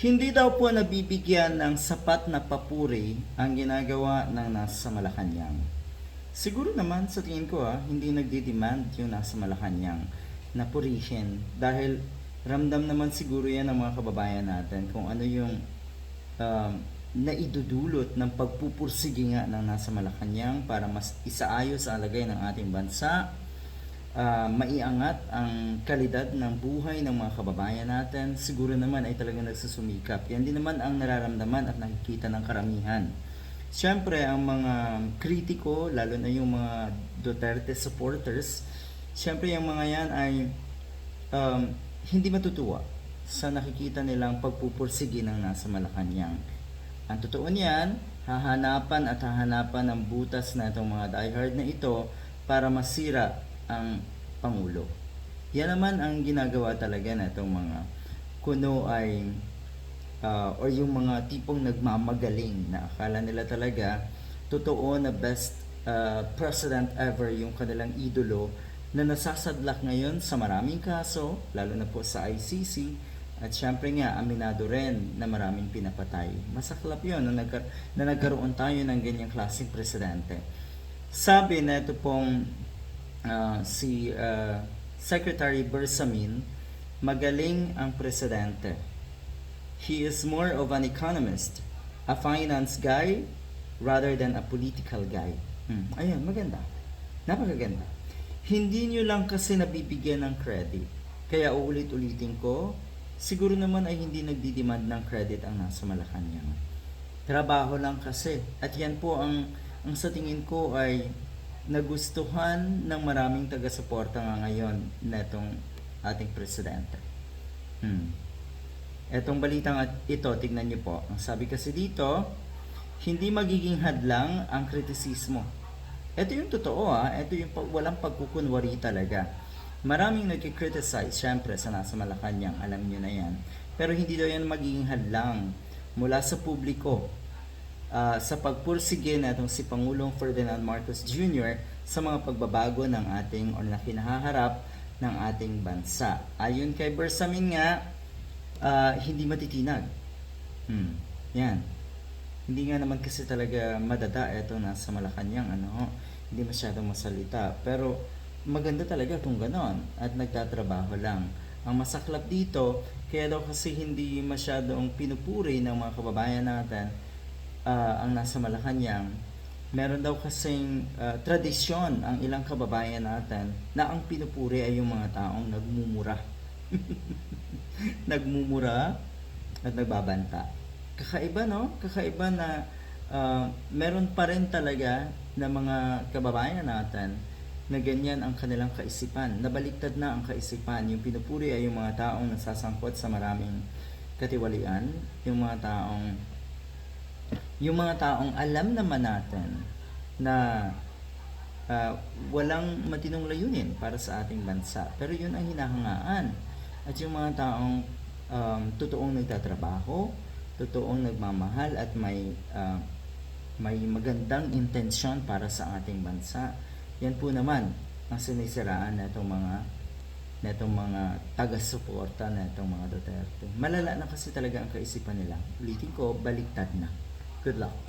Hindi daw po nabibigyan ng sapat na papuri ang ginagawa ng nasa Malacanang. Siguro naman sa tingin ko ah, hindi nagdi-demand yung nasa Malacanang na purihin dahil ramdam naman siguro yan ng mga kababayan natin kung ano yung um, naidudulot ng pagpupursige nga ng nasa Malacanang para mas isaayos ang lagay ng ating bansa ah, maiangat ang kalidad ng buhay ng mga kababayan natin, siguro naman ay talagang nagsusumikap. Yan din naman ang nararamdaman at nakikita ng karamihan. Siyempre, ang mga kritiko, lalo na yung mga Duterte supporters, siyempre yung mga yan ay um, hindi matutuwa sa nakikita nilang pagpupursige ng nasa Malacanang. Ang totoo niyan, hahanapan at hahanapan ng butas na itong mga diehard na ito para masira ang Pangulo. Yan naman ang ginagawa talaga na itong mga kuno ay ah, or yung mga tipong nagmamagaling na akala nila talaga totoo na best ah, president ever yung kanilang idolo na nasasadlak ngayon sa maraming kaso, lalo na po sa ICC, at syempre nga, aminado rin na maraming pinapatay. Masaklap yun na, nagkar- na nagkaroon tayo ng ganyang klaseng presidente. Sabi na ito pong ah, si ah, Secretary Bersamin, magaling ang presidente. He is more of an economist, a finance guy, rather than a political guy. Hmm. Ayun, maganda. Napakaganda. Hindi nyo lang kasi nabibigyan ng credit. Kaya uulit-ulitin ko, siguro naman ay hindi nagdidemand ng credit ang nasa Malacanang. Trabaho lang kasi. At yan po ang, ang sa tingin ko ay nagustuhan ng maraming taga-suporta nga ngayon netong ating presidente. Hmm. Etong balitang ito, tignan niyo po. Ang sabi kasi dito, hindi magiging hadlang ang kritisismo. Ito yung totoo ah, ito yung walang pagkukunwari talaga. Maraming nagkikriticize, syempre, sa nasa Malacanang, alam niyo na yan. Pero hindi daw yan magiging hadlang mula sa publiko ah, sa pagpursige na itong si Pangulong Ferdinand Marcos Jr. sa mga pagbabago ng ating or na kinahaharap ng ating bansa. Ayon kay Bersamin nga, ah, hindi matitinag. Hmm, yan. Hindi nga naman kasi talaga madada ito nasa Malacanang, ano, hindi masyadong masalita. Pero maganda talaga kung ganon at nagtatrabaho lang. Ang masaklap dito, kaya daw kasi hindi masyadong pinupuri ng mga kababayan natin ah, ang nasa Malacanang, meron daw kasing ah, tradisyon ang ilang kababayan natin na ang pinupuri ay yung mga taong nagmumura. nagmumura at nagbabanta. Kakaiba no? Kakaiba na ah, meron pa rin talaga na mga kababayan natin na ganyan ang kanilang kaisipan. Nabaliktad na ang kaisipan. Yung pinupuri ay yung mga taong nasasangkot sa maraming katiwalian, yung mga taong yung mga taong alam naman natin na ah, walang matinong layunin para sa ating bansa. Pero yun ang hinahangaan. At yung mga taong um, totoong nagtatrabaho, totoong nagmamahal at may ah, may magandang intensyon para sa ating bansa. Yan po naman ang sinisiraan na itong mga na itong mga taga-suporta na itong mga Duterte. Malala na kasi talaga ang kaisipan nila. Ulitin ko, baliktad na. Good luck.